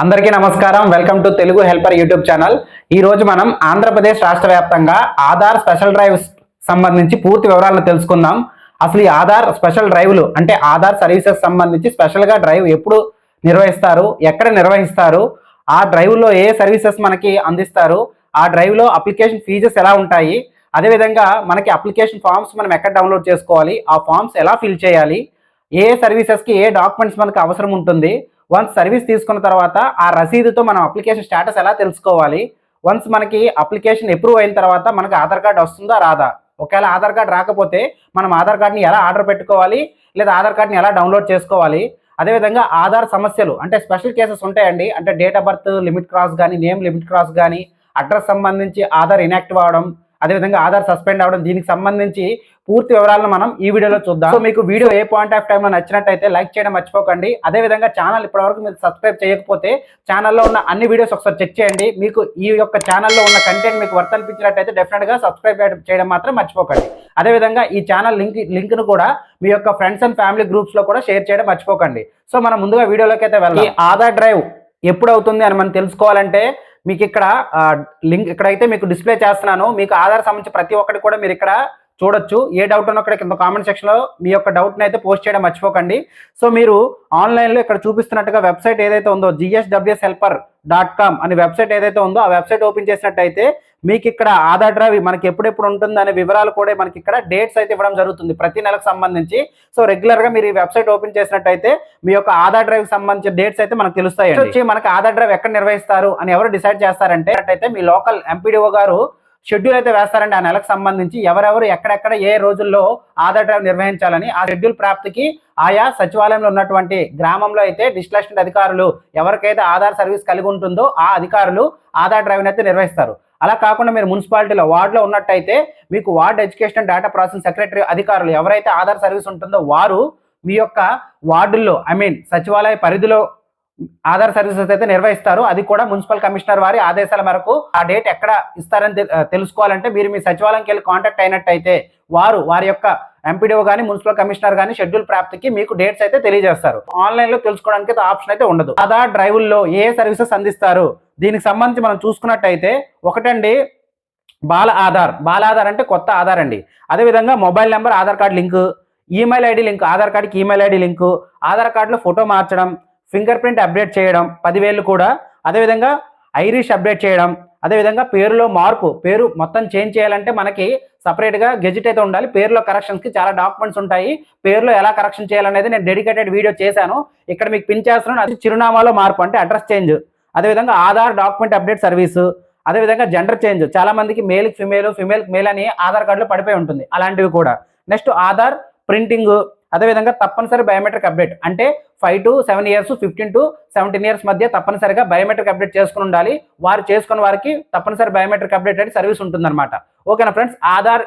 అందరికీ నమస్కారం. Welcome to Telugu helper YouTube channel ఈ రోజు మనం ఆంధ్రప్రదేశ్ రాష్ట్ర వ్యాప్తంగా ఆధార్ స్పెషల్ డ్రైవ్ సంబంధించి పూర్తి వివరాలను తెలుసుకుందాం. అసలు ఈ ఆధార్ స్పెషల్ డ్రైవ్లు అంటే ఆధార్ సర్వీసెస్ సంబంధించి స్పెషల్గా డ్రైవ్ ఎప్పుడు నిర్వహిస్తారు ఎక్కడ నిర్వహిస్తారు ఆ డ్రైవ్లో ఏ సర్వీసెస్ మనకి అందిస్తారు ఆ డ్రైవ్లో అప్లికేషన్ ఫీజెస్ ఎలా ఉంటాయి అదేవిధంగా మనకి అప్లికేషన్ ఫామ్స్ మనం ఎక్కడ డౌన్లోడ్ చేసుకోవాలి ఆ ఫామ్స్ ఎలా ఫిల్ చేయాలి ఏ సర్వీసెస్కి ఏ డాక్యుమెంట్స్ మనకు అవసరం ఉంటుంది వన్స్ సర్వీస్ తీసుకున్న తర్వాత ఆ రసీదుతో మనం అప్లికేషన్ స్టేటస్ ఎలా తెలుసుకోవాలి? వన్స్ మనకి అప్లికేషన్ అప్రూవ్ అయిన తర్వాత మనకి ఆధార్ కార్డ్ వస్తుందా రాదా? ఒకవేళ ఆధార్ కార్డ్ రాకపోతే మనం ఆధార్ కార్డ్ని ఎలా ఆర్డర్ పెట్టుకోవాలి? లేదా ఆధార్ కార్డ్ని ఎలా డౌన్లోడ్ చేసుకోవాలి? అదేవిధంగా ఆధార్ సమస్యలు అంటే స్పెషల్ కేసెస్ ఉంటాయండి. అంటే date of birth limit cross కానీ నేమ్ లిమిట్ క్రాస్ కానీ అడ్రస్ సంబంధించి ఆధార్ ఇనాక్టివ్ అవడం అదేవిధంగా ఆధార్ సస్పెండ్ అవడం దీనికి సంబంధించి పూర్తి వివరాలను మనం ఈ వీడియోలో చూద్దాం. సో మీకు వీడియో ఏ పాయింట్ ఆఫ్ టైంలో నచ్చినట్టయితే లైక్ చేయడం మర్చిపోకండి. అదేవిధంగా ఛానల్ ఇప్పటివరకు మీరు సబ్స్క్రైబ్ చేయకపోతే ఛానల్లో ఉన్న అన్ని వీడియోస్ ఒకసారి చెక్ చేయండి. మీకు ఈ యొక్క ఛానల్లో ఉన్న కంటెంట్ మీకు వర్త్ అనిపించినట్టయితే డెఫినెట్గా సబ్స్క్రైబ్ చేయడం మాత్రం మర్చిపోకండి. అదేవిధంగా ఈ ఛానల్ లింక్ లింక్ను కూడా మీ యొక్క ఫ్రెండ్స్ అండ్ ఫ్యామిలీ గ్రూప్స్లో కూడా షేర్ చేయడం మర్చిపోకండి. సో మనం ముందుగా వీడియోలోకి అయితే వెళ్ళాలి ఈ ఆధార్ డ్రైవ్ ఎప్పుడు అవుతుంది అని మనం తెలుసుకోవాలంటే మీకు ఇక్కడ లింక్ ఇక్కడైతే మీకు డిస్ప్లే చేస్తున్నాను. మీకు ఆధార్ సంబంధించి ప్రతి ఒక్కటి కూడా మీరు ఇక్కడ చూడొచ్చు. ఏ డౌట్ ఉన్నా ఇక్కడ కింద కామెంట్ సెక్షన్లో మీ యొక్క డౌట్ని అయితే పోస్ట్ చేయడం మర్చిపోకండి. సో మీరు ఆన్లైన్లో ఇక్కడ చూపిస్తున్నట్టుగా వెబ్సైట్ ఏదైతే ఉందో జిఎస్డబ్ల్యూఎస్ హెల్పర్ డాట్ కామ్ అనే వెబ్సైట్ ఏదైతే ఉందో ఆ వెబ్సైట్ ఓపెన్ చేసినట్టయితే మీకు ఇక్కడ ఆధార్ డ్రైవ్ మనకి ఎప్పుడెప్పుడు ఉంటుంది అనే వివరాలు కూడా మనకి ఇక్కడ డేట్స్ అయితే ఇవ్వడం జరుగుతుంది ప్రతి నెలకు సంబంధించి. సో రెగ్యులర్గా మీరు ఈ వెబ్సైట్ ఓపెన్ చేసినట్టయితే మీ యొక్క ఆధార్ డ్రైవ్ సంబంధించిన డేట్స్ అయితే మనకు తెలుస్తాయి వచ్చి మనకి ఆధార్ డ్రైవ్ ఎక్కడ నిర్వహిస్తారు అని ఎవరు డిసైడ్ చేస్తారంటే అయితే మీ లోకల్ ఎంపీడీఓ గారు షెడ్యూల్ అయితే వేస్తారండి. ఆ నెలకు సంబంధించి ఎవరెవరు ఎక్కడెక్కడ ఏ రోజుల్లో ఆధార్ డ్రైవ్ నిర్వహించాలని ఆ షెడ్యూల్ ప్రాప్తికి ఆయా సచివాలయంలో ఉన్నటువంటి గ్రామంలో అయితే డిస్టిలేషన్ అధికారులు ఎవరికైతే ఆధార్ సర్వీస్ కలిగి ఉంటుందో ఆ అధికారులు ఆధార్ డ్రైవ్ని అయితే నిర్వహిస్తారు. అలా కాకుండా మీరు మున్సిపాలిటీలో వార్డులో ఉన్నట్టయితే మీకు ward education data processing secretary అధికారులు ఎవరైతే ఆధార్ సర్వీస్ ఉంటుందో వారు మీ యొక్క వార్డుల్లో ఐ మీన్ సచివాలయ పరిధిలో ఆధార్ సర్వీసెస్ అయితే నిర్వహిస్తారు. అది కూడా మున్సిపల్ కమిషనర్ వారి ఆదేశాల మేరకు ఆ డేట్ ఎక్కడ ఇస్తారని తెలుసుకోవాలంటే మీరు మీ సచివాలయంకి వెళ్ళి కాంటాక్ట్ అయినట్టయితే వారు వారి యొక్క ఎంపీడీఓ కానీ మున్సిపల్ కమిషనర్ కానీ షెడ్యూల్ ప్రాప్తికి మీకు డేట్స్ అయితే తెలియజేస్తారు. ఆన్లైన్లో తెలుసుకోవడానికి ఆప్షన్ అయితే ఉండదు. ఆధార్ డ్రైవుల్లో ఏ సర్వీసెస్ అందిస్తారు? దీనికి సంబంధించి మనం చూసుకున్నట్టయితే ఒకటండి బాల ఆధార్. బాల ఆధార్ అంటే కొత్త ఆధార్ అండి. అదేవిధంగా mobile number Aadhaar card link email ID link Aadhaar కార్డుకి ఈమెయిల్ ఐడి లింక్ ఆధార్ కార్డులో ఫోటో మార్చడం ఫింగర్ ప్రింట్ అప్డేట్ చేయడం పదివేలు కూడా. అదేవిధంగా ఐరిష్ అప్డేట్ చేయడం అదేవిధంగా పేరులో మార్పు పేరు మొత్తం చేంజ్ చేయాలంటే మనకి సపరేట్గా గెజిట్ అయితే ఉండాలి. పేరులో కరెక్షన్స్కి చాలా డాక్యుమెంట్స్ ఉంటాయి. పేరులో ఎలా కరెక్షన్ చేయాలనేది నేను డెడికేటెడ్ వీడియో చేశాను. ఇక్కడ మీకు పిన్ చేస్తున్నాను. అది చిరునామాలో మార్పు అంటే అడ్రస్ చేంజ్ అదేవిధంగా ఆధార్ డాక్యుమెంట్ అప్డేట్ సర్వీసు అదేవిధంగా జెండర్ చేంజ్ చాలా మందికి మేల్కి ఫిమేల్ ఫిమేల్కి మేల్ అని ఆధార్ కార్డులో పడిపోయి ఉంటుంది. అలాంటివి కూడా. నెక్స్ట్ ఆధార్ ప్రింటింగ్ అదేవిధంగా తప్పనిసరి బయోమెట్రిక్ అప్డేట్. అంటే five to seven years fifteen to seventeen years మధ్య తప్పనిసరిగా బయోమెట్రిక్ అప్డేట్ చేసుకుని ఉండాలి. వారు చేసుకున్న వారికి తప్పనిసరి బయోమెట్రిక్ అప్డేట్ అనేది సర్వీస్ ఉంటుందన్నమాట. ఓకేనా ఫ్రెండ్స్? ఆధార్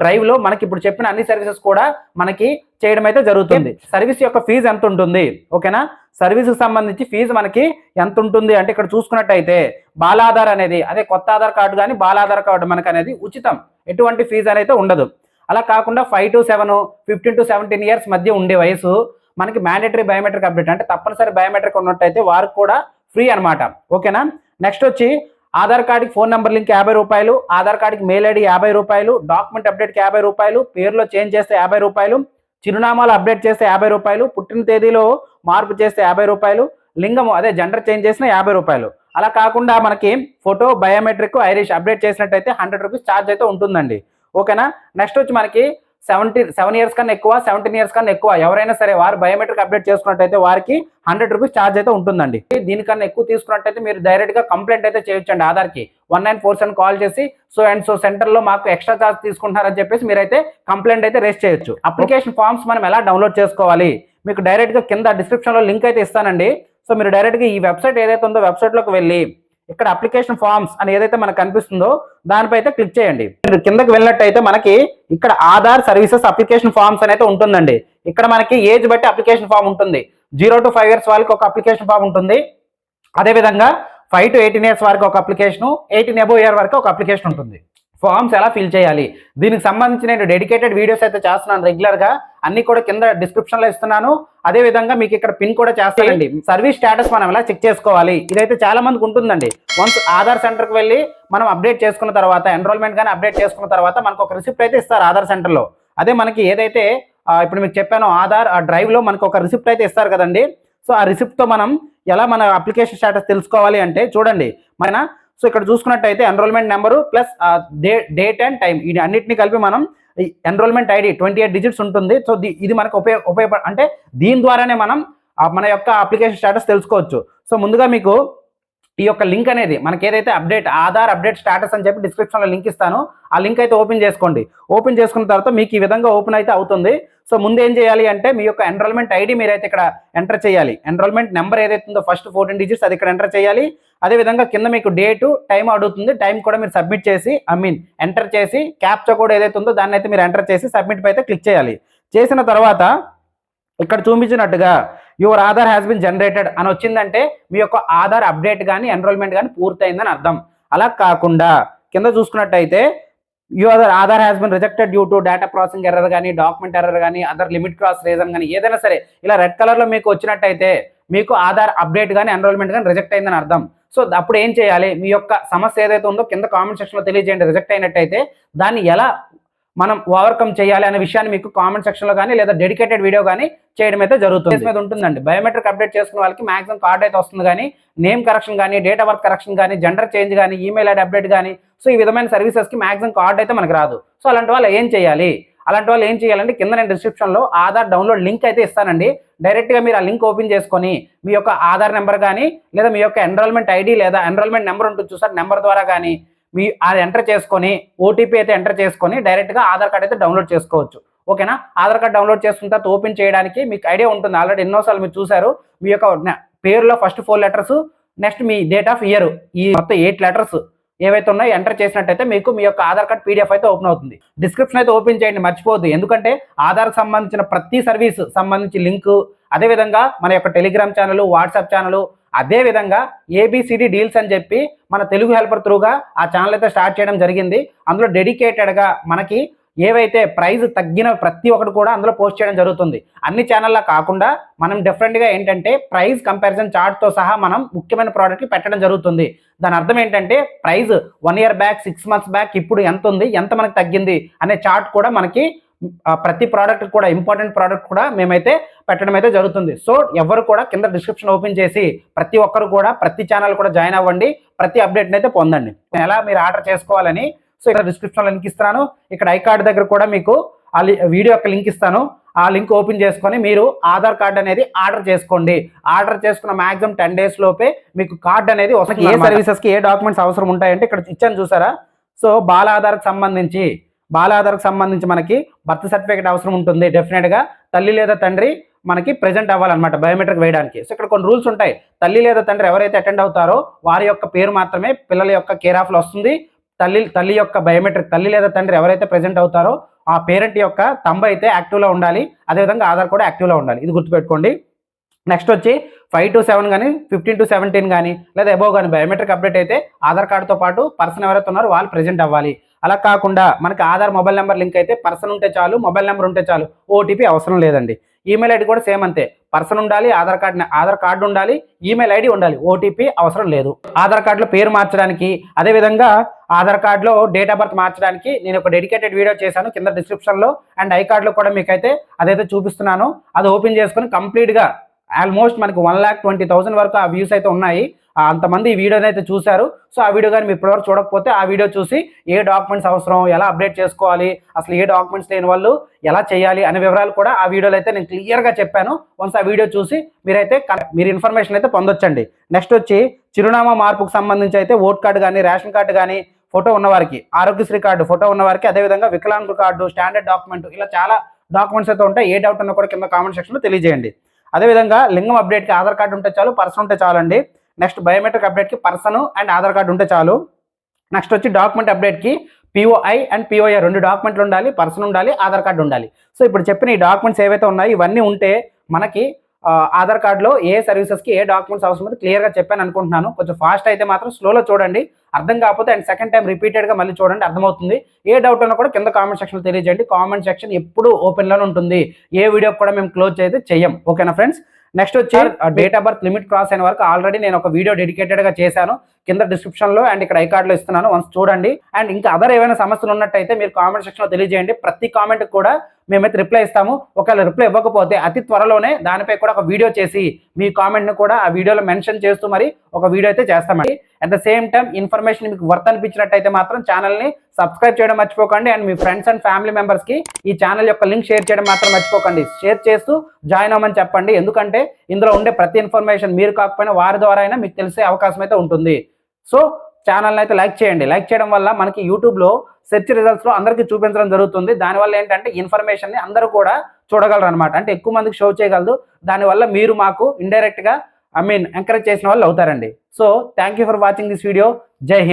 డ్రైవ్లో మనకి ఇప్పుడు చెప్పిన అన్ని సర్వీసెస్ కూడా మనకి చేయడం అయితే జరుగుతుంది. సర్వీస్ యొక్క ఫీజు ఎంత ఉంటుంది? ఓకేనా? సర్వీస్కి సంబంధించి ఫీజు మనకి ఎంత ఉంటుంది? అంటే ఇక్కడ చూసుకున్నట్టయితే బాలాధార్ అనేది అదే కొత్త ఆధార్ కార్డు కానీ బాలాధార్ కార్డు మనకు అనేది ఉచితం. ఎటువంటి ఫీజు అనేది ఉండదు. అలా కాకుండా five to seven fifteen to seventeen years మధ్య ఉండే వయసు మనకి మ్యాండేటరీ బయోమెట్రిక్ అప్డేట్ అంటే తప్పనిసరి బయోమెట్రిక్ ఉన్నట్టయితే వారికి కూడా ఫ్రీ అనమాట ఓకేనా? నెక్స్ట్ వచ్చి ఆధార్ కార్డుకి ఫోన్ నెంబర్ లింక్ యాభై రూపాయలు ఆధార్ కార్డుకి మెయిల్ ఐడి యాభై రూపాయలు డాక్యుమెంట్ అప్డేట్కి యాభై రూపాయలు పేరులో చేంజ్ చేస్తే యాభై రూపాయలు చిరునామాలు అప్డేట్ చేస్తే యాభై రూపాయలు పుట్టిన తేదీలో మార్పు చేస్తే యాభై రూపాయలు లింగం అదే జెండర్ చేంజ్ చేసిన యాభై రూపాయలు. అలా కాకుండా మనకి ఫోటో బయోమెట్రిక్ ఐరిష్ అప్డేట్ చేసినట్టయితే హండ్రెడ్ రూపీస్ ఛార్జ్ అయితే ఉంటుందండి. ఓకేనా? నెక్స్ట్ వచ్చి మనకి సెవెంటీ సెవెన్ ఇయర్స్ కన్నా ఎక్కువ సెవెంటీన్ ఇయర్స్ కన్నా ఎక్కువ. ఎవరైనా సరే వారు బయోమెట్రిక్ అప్డేట్ చేసుకున్నట్టయితే వారికి హండ్రెడ్ రూపీస్ ఛార్జ్ అయితే ఉంటుందండి. దీనికన్నా ఎక్కువ తీసుకున్నట్టయితే మీరు డైరెక్ట్గా కంప్లైంట్ అయితే చేయొచ్చండి ఆధార్కి. One nine four seven call చేసి సో అండ్ సో సెంటర్లో మాకు ఎక్స్ట్రా ఛార్జ్ తీసుకుంటున్నారని చెప్పేసి మీరైతే కంప్లైంట్ అయితే రేస్ చేయొచ్చు. అప్లికేషన్ ఫామ్స్ మనం ఎలా డౌన్లోడ్ చేసుకోవాలి? మీకు డైరెక్ట్గా కింద డిస్క్రిప్షన్లో లింక్ అయితే ఇస్తానండి. సో మీరు డైరెక్ట్గా ఈ వెబ్సైట్ ఏదైతే ఉందో వెబ్సైట్లోకి వెళ్ళి ఇక్కడ అప్లికేషన్ ఫామ్స్ అని ఏదైతే మనకు కనిపిస్తుందో దానిపై అయితే క్లిక్ చేయండి. మీరు కిందకి వెళ్ళినట్టయితే మనకి ఇక్కడ ఆధార్ సర్వీసెస్ అప్లికేషన్ ఫామ్స్ అనేది ఉంటుందండి. ఇక్కడ మనకి ఏజ్ బట్టి అప్లికేషన్ ఫామ్ ఉంటుంది. జీరో టు ఫైవ్ ఇయర్స్ వాళ్ళకి ఒక అప్లికేషన్ ఫామ్ ఉంటుంది. అదేవిధంగా ఫైవ్ టు ఎయిటీన్ ఇయర్స్ వరకు ఒక అప్లికేషన్ ఎయిటీన్ అబో ఇయర్ వరకు ఒక అప్లికేషన్ ఉంటుంది. ఫామ్స్ ఎలా ఫిల్ చేయాలి? దీనికి సంబంధించి నేను డెడికేటెడ్ వీడియోస్ అయితే చేస్తున్నాను రెగ్యులర్గా అన్ని కూడా కింద డిస్క్రిప్షన్లో ఇస్తున్నాను. అదే విధంగా మీకు ఇక్కడ పిన్ కూడా చేస్తానండి. సర్వీస్ స్టేటస్ మనం ఎలా చెక్ చేసుకోవాలి? ఇదైతే చాలా మందికి ఉంటుందండి. వన్స్ ఆధార్ సెంటర్కి వెళ్ళి మనం అప్డేట్ చేసుకున్న తర్వాత ఎన్రోల్మెంట్ కానీ అప్డేట్ చేసుకున్న తర్వాత మనకు ఒక రిసిప్ట్ అయితే ఇస్తారు ఆధార్ సెంటర్లో అదే మనకి ఏదైతే ఇప్పుడు మీకు చెప్పాను ఆధార్ ఆ డ్రైవ్లో మనకు ఒక రిసిప్ట్ అయితే ఇస్తారు కదండి. సో ఆ రిసిప్ట్తో మనం ఎలా మన అప్లికేషన్ స్టేటస్ తెలుసుకోవాలి అంటే చూడండి. మన సో ఇక్కడ చూసుకున్నట్టయితే enrolment number plus day date and time ఇది అన్నిటిని కలిపి మనం enrolment ID twenty eight digits ఉంటుంది. సో ఇది మనకు ఉపయోగ ఉపయోగ అంటే దీని ద్వారానే మనం మన యొక్క అప్లికేషన్ స్టేటస్ తెలుసుకోవచ్చు. సో ముందుగా మీకు ఈ యొక్క లింక్ అనేది మనకి ఏదైతే అప్డేట్ ఆధార్ అప్డేట్ స్టేటస్ అని చెప్పి డిస్క్రిప్షన్లో లింక్ ఇస్తాను. ఆ లింక్ అయితే ఓపెన్ చేసుకోండి. ఓపెన్ చేసుకున్న తర్వాత మీకు ఈ విధంగా ఓపెన్ అయితే అవుతుంది. సో ముందు ఏం చేయాలి అంటే మీ యొక్క ఎన్రోల్మెంట్ ఐడి మీరైతే ఇక్కడ ఎంటర్ చేయాలి. ఎన్రోల్మెంట్ నెంబర్ ఏదైతే ఉందో ఫస్ట్ ఫోర్టీన్ డిజిట్స్ అది ఇక్కడ ఎంటర్ చేయాలి. అదే విధంగా కింద మీకు డేటు టైం అడుగుతుంది. టైం కూడా మీరు సబ్మిట్ చేసి ఐ మీన్ ఎంటర్ చేసి క్యాప్చా కూడా ఏదైతే ఉందో దాన్ని అయితే మీరు ఎంటర్ చేసి సబ్మిట్ అయితే క్లిక్ చేయాలి. చేసిన తర్వాత ఇక్కడ చూపించినట్టుగా your Aadhaar has been generated అని వచ్చిందంటే మీ యొక్క ఆధార్ అప్డేట్ కానీ ఎన్రోల్మెంట్ కానీ పూర్తయిందని అర్థం. అలా కాకుండా కింద చూసుకున్నట్టయితే your Aadhaar has been rejected due to data processing error కానీ డాక్యుమెంట్ ఎర్రర్ కానీ అదర్ లిమిట్ క్రాస్ రీజన్ కానీ ఏదైనా సరే ఇలా రెడ్ కలర్లో మీకు వచ్చినట్టయితే మీకు ఆధార్ అప్డేట్ కానీ ఎన్రోల్మెంట్ కానీ రిజెక్ట్ అయిందని అర్థం. సో అప్పుడు ఏం చేయాలి? మీ యొక్క సమస్య ఏదైతే ఉందో కింద కామెంట్ సెక్షన్లో తెలియజేయండి. రిజెక్ట్ అయినట్టయితే దాన్ని ఎలా మనం ఓవర్కమ్ చేయాలి అనే విషయాన్ని మీకు కామెంట్ సెక్షన్లో కానీ లేదా డెడికేటెడ్ వీడియో కానీ చేయడం అయితే జరుగుతుంది. మీద ఉంటుందండి. బయోమెట్రిక్ అప్డేట్ చేసుకున్న వాళ్ళకి మాక్సిమం కార్డ్ అయితే వస్తుంది కానీ నేమ్ కరెక్షన్ కానీ డేట్ ఆఫ్ బర్త్ కరెక్షన్ కానీ జెండర్ చేంజ్ కానీ ఈమెయిల్ ఐడి అప్డేట్ కానీ సో ఈ విధమైన సర్వీసెస్కి మాక్సిమం కార్డ్ అయితే మనకు రాదు. సో అలాంటి వాళ్ళు ఏం చేయాలి? అలాంటి వాళ్ళు ఏం చేయాలంటే కింద నేను డిస్క్రిప్షన్లో ఆధార్ డౌన్లోడ్ లింక్ అయితే ఇస్తానండి. డైరెక్ట్గా మీరు ఆ లింక్ ఓపెన్ చేసుకొని మీ యొక్క ఆధార్ నెంబర్ కానీ లేదా మీ యొక్క ఎన్రోల్మెంట్ ఐడి లేదా ఎన్రోల్మెంట్ నెంబర్ ఉంటుంది చూసారు? నెంబర్ ద్వారా కానీ మీ అది ఎంటర్ చేసుకొని ఓటీపీ అయితే ఎంటర్ చేసుకొని డైరెక్ట్గా ఆధార్ కార్డ్ అయితే డౌన్లోడ్ చేసుకోవచ్చు. ఓకేనా? ఆధార్ కార్డ్ డౌన్లోడ్ చేసుకున్న తర్వాత ఓపెన్ చేయడానికి మీకు ఐడియా ఉంటుంది. ఆల్రెడీ ఎన్నోసార్లు మీరు చూసారు మీ యొక్క పేరులో ఫస్ట్ ఫోర్ లెటర్స్ నెక్స్ట్ మీ డేట్ ఆఫ్ ఇయర్ ఈ మొత్తం ఎయిట్ లెటర్స్ ఏవైతే ఉన్నాయో ఎంటర్ చేసినట్టయితే మీకు మీ యొక్క ఆధార్ కార్డ్ పీడిఎఫ్ అయితే ఓపెన్ అవుతుంది. డిస్క్రిప్షన్ అయితే ఓపెన్ చేయండి మర్చిపోద్దు ఎందుకంటే ఆధార్కి సంబంధించిన ప్రతి సర్వీస్ సంబంధించి లింక్ అదేవిధంగా మన యొక్క టెలిగ్రామ్ ఛానల్ వాట్సాప్ ఛానల్ అదేవిధంగా ఏబిసిడి డీల్స్ అని చెప్పి మన తెలుగు హెల్పర్ త్రూగా ఆ ఛానల్ అయితే స్టార్ట్ చేయడం జరిగింది. అందులో డెడికేటెడ్గా మనకి ఏవైతే ప్రైజ్ తగ్గిన ప్రతి ఒక్కటి కూడా అందులో పోస్ట్ చేయడం జరుగుతుంది. అన్ని ఛానల్లా కాకుండా మనం డిఫరెంట్గా ఏంటంటే ప్రైజ్ కంపారిజన్ చార్ట్తో సహా మనం ముఖ్యమైన ప్రోడక్ట్కి పెట్టడం జరుగుతుంది. దాని అర్థం ఏంటంటే price one year back six months back ఇప్పుడు ఎంత ఉంది ఎంత మనకి తగ్గింది అనే చార్ట్ కూడా మనకి ప్రతి ప్రోడక్ట్ కూడా ఇంపార్టెంట్ ప్రోడక్ట్ కూడా మేమైతే పెట్టడం అయితే జరుగుతుంది. సో ఎవరు కూడా కింద డిస్క్రిప్షన్ ఓపెన్ చేసి ప్రతి ఒక్కరు కూడా ప్రతి ఛానల్ కూడా జాయిన్ అవ్వండి. ప్రతి అప్డేట్ అయితే పొందండి. ఎలా మీరు ఆర్డర్ చేసుకోవాలని సో ఇక్కడ డిస్క్రిప్షన్లో లింక్ ఇస్తాను ఇక్కడ ఐ కార్డ్ దగ్గర కూడా మీకు ఆ వీడియో యొక్క లింక్ ఇస్తాను. ఆ లింక్ ఓపెన్ చేసుకొని మీరు ఆధార్ కార్డ్ అనేది ఆర్డర్ చేసుకోండి. ఆర్డర్ చేసుకున్న మాక్సిమం టెన్ డేస్ లోపే మీకు కార్డ్ అనేది వస్తుంది ఏ సర్వీసెస్కి ఏ డాక్యుమెంట్స్ అవసరం ఉంటాయంటే ఇక్కడ ఇచ్చాను చూసారా? సో బాల ఆధార్కి సంబంధించి బాల ఆధార్కి సంబంధించి మనకి బర్త్ సర్టిఫికేట్ అవసరం ఉంటుంది. డెఫినెట్గా తల్లి లేదా తండ్రి మనకి ప్రెజెంట్ అవ్వాలన్నమాట బయోమెట్రిక్ వేయడానికి. సో ఇక్కడ కొన్ని రూల్స్ ఉంటాయి. తల్లి లేదా తండ్రి ఎవరైతే అటెండ్ అవుతారో వారి యొక్క పేరు మాత్రమే పిల్లల యొక్క కేర్ ఆఫ్లో వస్తుంది. తల్లి తల్లి యొక్క బయోమెట్రిక్ తల్లి లేదా తండ్రి ఎవరైతే ప్రెజెంట్ అవుతారో ఆ పేరెంట్ యొక్క తంబ అయితే యాక్టివ్లో ఉండాలి. అదేవిధంగా ఆధార్ కూడా యాక్టివ్లో ఉండాలి. ఇది గుర్తుపెట్టుకోండి. నెక్స్ట్ వచ్చి ఫైవ్ టు సెవెన్ కానీ ఫిఫ్టీన్ టు సెవెంటీన్ కానీ లేదా అబోవ్ కానీ బయోమెట్రిక్ అప్డేట్ అయితే ఆధార్ కార్డుతో పాటు పర్సన్ ఎవరైతే ఉన్నారో వాళ్ళు ప్రెజెంట్ అవ్వాలి. అలా కాకుండా మనకి ఆధార్ మొబైల్ నెంబర్ లింక్ అయితే పర్సన్ ఉంటే చాలు మొబైల్ నెంబర్ ఉంటే చాలు ఓటీపీ అవసరం లేదండి. ఈమెయిల్ ఐడి కూడా సేమ్ అంతే. పర్సన్ ఉండాలి ఆధార్ కార్డు ఆధార్ కార్డు ఉండాలి ఈమెయిల్ ఐడి ఉండాలి ఓటీపీ అవసరం లేదు. ఆధార్ కార్డులో పేరు మార్చడానికి అదేవిధంగా ఆధార్ కార్డులో డేట్ ఆఫ్ బర్త్ మార్చడానికి నేను ఒక డెడికేటెడ్ వీడియో చేశాను కింద డిస్క్రిప్షన్లో అండ్ ఐ కార్డులో కూడా మీకైతే అదైతే చూపిస్తున్నాను. అది ఓపెన్ చేసుకొని కంప్లీట్గా ఆల్మోస్ట్ మనకి వన్ ల్యాక్ ట్వంటీ థౌసండ్ వరకు ఆ వ్యూస్ అయితే ఉన్నాయి. అంతమంది ఈ వీడియోని అయితే చూశారు. సో ఆ వీడియో కానీ మీరు ఇప్పటివరకు చూడకపోతే ఆ వీడియో చూసి ఏ డాక్యుమెంట్స్ అవసరం ఎలా అప్డేట్ చేసుకోవాలి అసలు ఏ డాక్యుమెంట్స్ లేని వాళ్ళు ఎలా చేయాలి అనే వివరాలు కూడా ఆ వీడియోలో అయితే నేను క్లియర్గా చెప్పాను. వన్స్ ఆ వీడియో చూసి మీరైతే మీరు ఇన్ఫర్మేషన్ అయితే పొందొచ్చండి. నెక్స్ట్ వచ్చి చిరునామా మార్పుకు సంబంధించి అయితే ఓట్ కార్డు కానీ రేషన్ కార్డు కానీ ఫోటో ఉన్నవారికి ఆరోగ్యశ్రీ కార్డు ఫోటో ఉన్నవారికి అదేవిధంగా వికలాంగుల కార్డు స్టాండర్డ్ డాక్యుమెంట్ ఇలా చాలా డాక్యుమెంట్స్ అయితే ఉంటాయి. ఏ డౌట్ ఉన్నా కూడా కింద కామెంట్ సెక్షన్లో తెలియజేయండి. అదేవిధంగా లింగం అప్డేట్కి ఆధార్ కార్డు ఉంటే చాలు పర్సన్ ఉంటే చాలు అండి నెక్స్ట్ బయోమెట్రిక్ అప్డేట్కి పర్సన్ అండ్ ఆధార్ కార్డు ఉంటే చాలు. నెక్స్ట్ వచ్చి డాక్యుమెంట్ అప్డేట్కి పిఓఐ అండ్ పిఓఐ రెండు డాక్యుమెంట్లు ఉండాలి పర్సన్ ఉండాలి ఆధార్ కార్డు ఉండాలి. సో ఇప్పుడు చెప్పిన ఈ డాక్యుమెంట్స్ ఏవైతే ఉన్నాయో ఇవన్నీ ఉంటే మనకి ఆధార్ కార్డులో ఏ సర్వీసెస్కి ఏ డాక్యుమెంట్స్ అవసరం ఉంది క్లియర్గా చెప్పాను అనుకుంటున్నాను. కొంచెం ఫాస్ట్ అయితే మాత్రం స్లోలో చూడండి. అర్థం కాకపోతే అండ్ సెకండ్ టైం రిపీటెడ్గా మళ్ళీ చూడండి అర్థమవుతుంది. ఏ డౌట్ ఉన్నా కూడా కింద కామెంట్ సెక్షన్లో తెలియజేయండి. కామెంట్ సెక్షన్ ఎప్పుడు ఓపెన్లోనే ఉంటుంది. ఏ వీడియో కూడా మేము క్లోజ్ అయితే చెయ్యం. ఓకేనా ఫ్రెండ్స్ నెక్స్ట్ వచ్చి date of birth limit cross అయిన వరకు ఆల్రెడీ నేను ఒక వీడియో డెడికేటెడ్గా చేశాను. కింద డిస్క్రిప్షన్లో అండ్ ఇక్కడ ఐ కార్డ్లో ఇస్తున్నాను. వన్స్ చూడండి. అండ్ ఇంకా అదర్ ఏమైనా సమస్యలు ఉన్నట్టయితే మీరు కామెంట్ సెక్షన్లో తెలియజేయండి. ప్రతి కామెంట్ కూడా మేమైతే రిప్లై ఇస్తాము. ఒకవేళ రిప్లై ఇవ్వకపోతే అతి త్వరలోనే దానిపై కూడా ఒక వీడియో చేసి మీ కామెంట్ను కూడా ఆ వీడియోలో మెన్షన్ చేస్తూ మరి ఒక వీడియో అయితే చేస్తామండి. At the same time information మీకు వర్త్ అనిపించినట్టయితే మాత్రం ఛానల్ని సబ్స్క్రైబ్ చేయడం మర్చిపోకండి. అండ్ మీ ఫ్రెండ్స్ అండ్ ఫ్యామిలీ మెంబర్స్కి ఈ ఛానల్ యొక్క లింక్ షేర్ చేయడం మాత్రం మర్చిపోకండి. షేర్ చేస్తూ జాయిన్ అవ్వమని చెప్పండి. ఎందుకంటే ఇందులో ఉండే ప్రతి ఇన్ఫర్మేషన్ మీరు కాకపోయినా వారి ద్వారా అయినా మీకు తెలిసే అవకాశం అయితే ఉంటుంది. సో ఛానల్ అయితే లైక్ చేయండి. లైక్ చేయడం వల్ల మనకి యూట్యూబ్లో సెర్చ్ రిజల్ట్స్లో అందరికీ చూపించడం జరుగుతుంది. దానివల్ల ఏంటంటే ఇన్ఫర్మేషన్ని అందరూ కూడా చూడగలరు అనమాట అంటే ఎక్కువ మందికి షో చేయగలదు. దానివల్ల మీరు మాకు ఇండైరెక్ట్గా ఐ మీన్ ఎంకరేజ్ చేసిన వాళ్ళు అవుతారండి. So thank you for watching this video. Jai Hind.